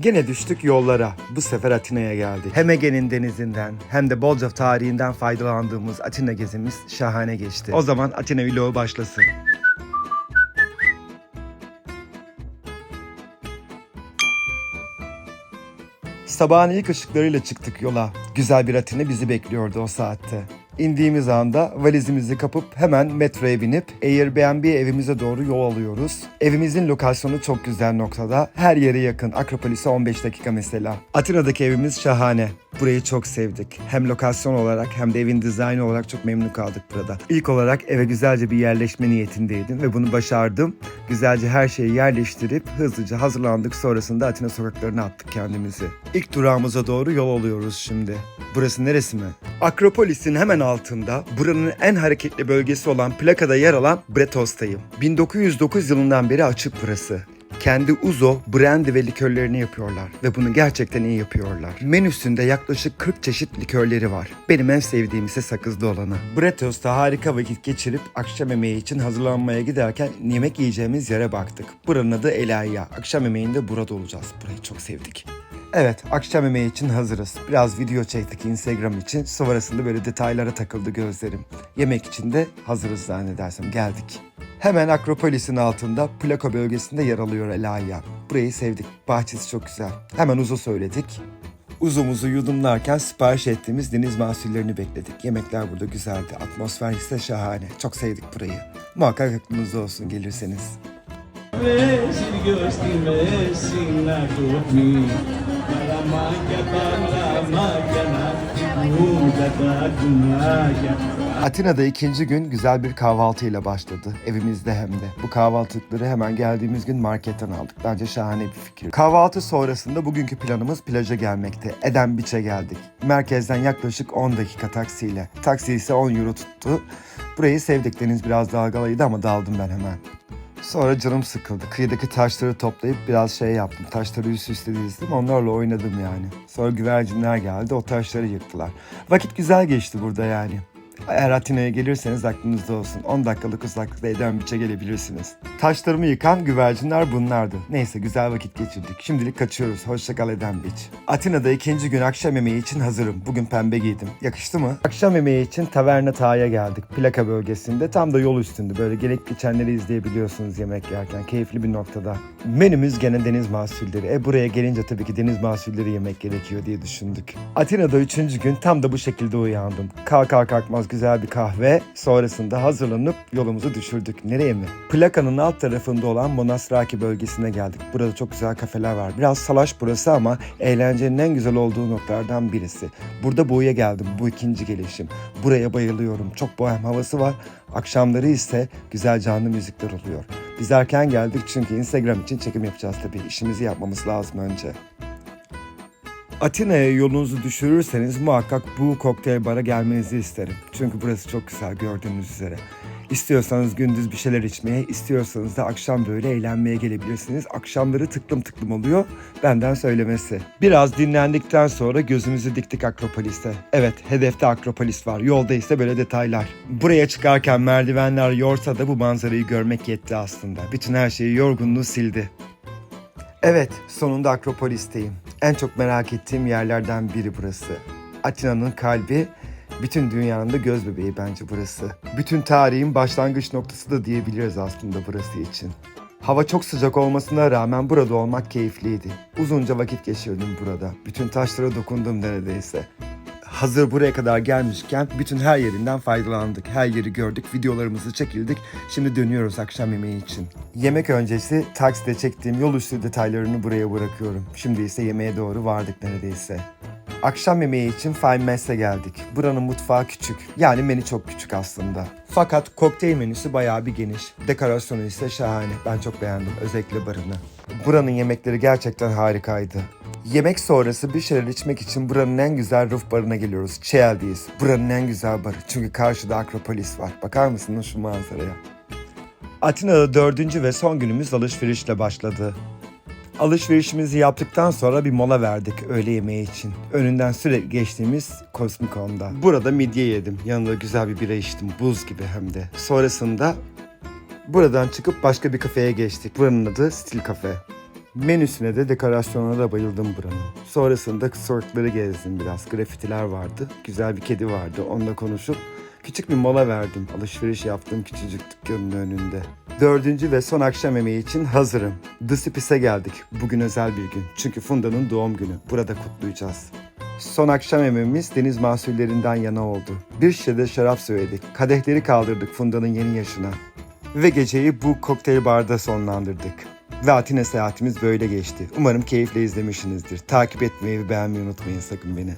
Gene düştük yollara. Bu sefer Atina'ya geldik. Hem Ege'nin denizinden hem de bolca tarihinden faydalandığımız Atina gezimiz şahane geçti. O zaman Atina vlogu başlasın. Sabahın ilk ışıklarıyla çıktık yola. Güzel bir Atina bizi bekliyordu o saatte. İndiğimiz anda valizimizi kapıp hemen metroya binip Airbnb evimize doğru yol alıyoruz. Evimizin lokasyonu çok güzel noktada. Her yere yakın. Akropolis'e 15 dakika mesela. Atina'daki evimiz şahane. Burayı çok sevdik. Hem lokasyon olarak hem de evin dizaynı olarak çok memnun kaldık burada. İlk olarak eve güzelce bir yerleşme niyetindeydim ve bunu başardım. Güzelce her şeyi yerleştirip hızlıca hazırlandık. Sonrasında Atina sokaklarına attık kendimizi. İlk durağımıza doğru yol alıyoruz şimdi. Burası neresi mi? Akropolis'in hemen altında buranın en hareketli bölgesi olan plakada yer alan Bretos'tayım. 1909 yılından beri açık burası. Kendi uzo, brandy ve likörlerini yapıyorlar ve bunu gerçekten iyi yapıyorlar. Menüsünde yaklaşık 40 çeşit likörleri var. Benim en sevdiğim ise sakızlı olanı. Bretos'ta harika vakit geçirip akşam yemeği için hazırlanmaya giderken yemek yiyeceğimiz yere baktık. Buranın adı Elaya. Akşam yemeğinde burada olacağız. Burayı çok sevdik. Evet, akşam yemeği için hazırız. Biraz video çektik Instagram için. Sonrasında böyle detaylara takıldı gözlerim. Yemek için de hazırız zannedersem. Geldik. Hemen Akropolis'in altında Plako bölgesinde yer alıyor Elaya. Burayı sevdik. Bahçesi çok güzel. Hemen uzu söyledik. Uzumuzu yudumlarken sipariş ettiğimiz deniz mahsullerini bekledik. Yemekler burada güzeldi. Atmosfer ise şahane. Çok sevdik burayı. Muhakkak aklınızda olsun gelirseniz. Kumagya Atina'da ikinci gün güzel bir kahvaltıyla başladı. Evimizde hem de. Bu kahvaltılıkları hemen geldiğimiz gün marketten aldık. Bence şahane bir fikir. Kahvaltı sonrasında bugünkü planımız plaja gelmekte. Eden Beach'e geldik. Merkezden yaklaşık 10 dakika taksiyle. Taksi ise 10 euro tuttu. Burayı sevdik. Deniz biraz dalgalıydı ama daldım ben hemen. Sonra canım sıkıldı. Kıyıdaki taşları toplayıp biraz şey yaptım. Taşları üst üste dizdim. Onlarla oynadım yani. Sonra güvercinler geldi. O taşları yıktılar. Vakit güzel geçti burada yani. Eğer Atina'ya gelirseniz aklınızda olsun. 10 dakikalık uzaklıkta Eden Beach'e gelebilirsiniz. Taşlarımı yıkan güvercinler bunlardı. Neyse güzel vakit geçirdik. Şimdilik kaçıyoruz. Hoşçakal Eden Beach. Atina'da ikinci gün akşam yemeği için hazırım. Bugün pembe giydim. Yakıştı mı? Akşam yemeği için Taverna Tağ'a geldik. Plaka bölgesinde. Tam da yol üstünde. Böyle gelip geçenleri izleyebiliyorsunuz yemek yerken. Keyifli bir noktada. Menümüz gene deniz mahsulleri. E buraya gelince tabii ki deniz mahsulleri yemek gerekiyor diye düşündük. Atina'da üçüncü gün tam da bu şekilde uyandım. Kalkar kalkmaz güzel bir kahve. Sonrasında hazırlanıp yolumuzu düşürdük. Nereye mi? Plakanın alt tarafında olan Monasraki bölgesine geldik. Burada çok güzel kafeler var. Biraz salaş burası ama eğlencenin en güzel olduğu noktalardan birisi. Burada Bu'ya geldim. Bu ikinci gelişim. Buraya bayılıyorum. Çok bohem havası var. Akşamları ise güzel canlı müzikler oluyor. Biz erken geldik çünkü Instagram için çekim yapacağız tabii. İşimizi yapmamız lazım önce. Atina'ya yolunuzu düşürürseniz muhakkak bu kokteyl bara gelmenizi isterim. Çünkü burası çok güzel gördüğünüz üzere. İstiyorsanız gündüz bir şeyler içmeye, istiyorsanız da akşam böyle eğlenmeye gelebilirsiniz. Akşamları tıklım tıklım oluyor, benden söylemesi. Biraz dinlendikten sonra gözümüzü diktik Akropolis'e. Evet, hedefte Akropolis var, yolda ise böyle detaylar. Buraya çıkarken merdivenler yorsa da bu manzarayı görmek yetti aslında. Bütün her şeyi yorgunluğu sildi. Evet, sonunda Akropolis'teyim. En çok merak ettiğim yerlerden biri burası. Atina'nın kalbi, bütün dünyanın da göz bebeği bence burası. Bütün tarihin başlangıç noktası da diyebiliriz aslında burası için. Hava çok sıcak olmasına rağmen burada olmak keyifliydi. Uzunca vakit geçirdim burada. Bütün taşlara dokundum neredeyse. Hazır buraya kadar gelmişken bütün her yerinden faydalandık. Her yeri gördük, videolarımızı çekildik. Şimdi dönüyoruz akşam yemeği için. Yemek öncesi takside çektiğim yol üstü detaylarını buraya bırakıyorum. Şimdi ise yemeğe doğru vardık neredeyse. Akşam yemeği için Fine Mess'e geldik. Buranın mutfağı küçük. Yani menü çok küçük aslında. Fakat kokteyl menüsü bayağı bir geniş. Dekorasyonu ise şahane. Ben çok beğendim. Özellikle barını. Buranın yemekleri gerçekten harikaydı. Yemek sonrası bir şeyler içmek için buranın en güzel roof barına geliyoruz. Çeldiyiz. Buranın en güzel barı. Çünkü karşıda Akropolis var. Bakar mısınız şu manzaraya? Atina'da dördüncü ve son günümüz alışverişle başladı. Alışverişimizi yaptıktan sonra bir mola verdik öğle yemeği için. Önünden sürekli geçtiğimiz Cosmicon'da. Burada midye yedim. Yanında güzel bir bira içtim. Buz gibi hem de. Sonrasında buradan çıkıp başka bir kafeye geçtik. Buranın adı Stil Cafe. Menüsüne de dekorasyonuna da bayıldım buranın. Sonrasında sortları gezdim biraz. Grafitiler vardı. Güzel bir kedi vardı. Onunla konuşup küçük bir mola verdim. Alışveriş yaptığım küçücük dükkanın önünde. Dördüncü ve son akşam yemeği için hazırım. The geldik. Bugün özel bir gün. Çünkü Funda'nın doğum günü. Burada kutlayacağız. Son akşam yemeğimiz deniz mahsullerinden yana oldu. Bir şişe de şarap söyledik. Kadehleri kaldırdık Funda'nın yeni yaşına. Ve geceyi bu kokteyl barda sonlandırdık. Ve Atina seyahatimiz böyle geçti. Umarım keyifle izlemişsinizdir. Takip etmeyi ve beğenmeyi unutmayın sakın beni.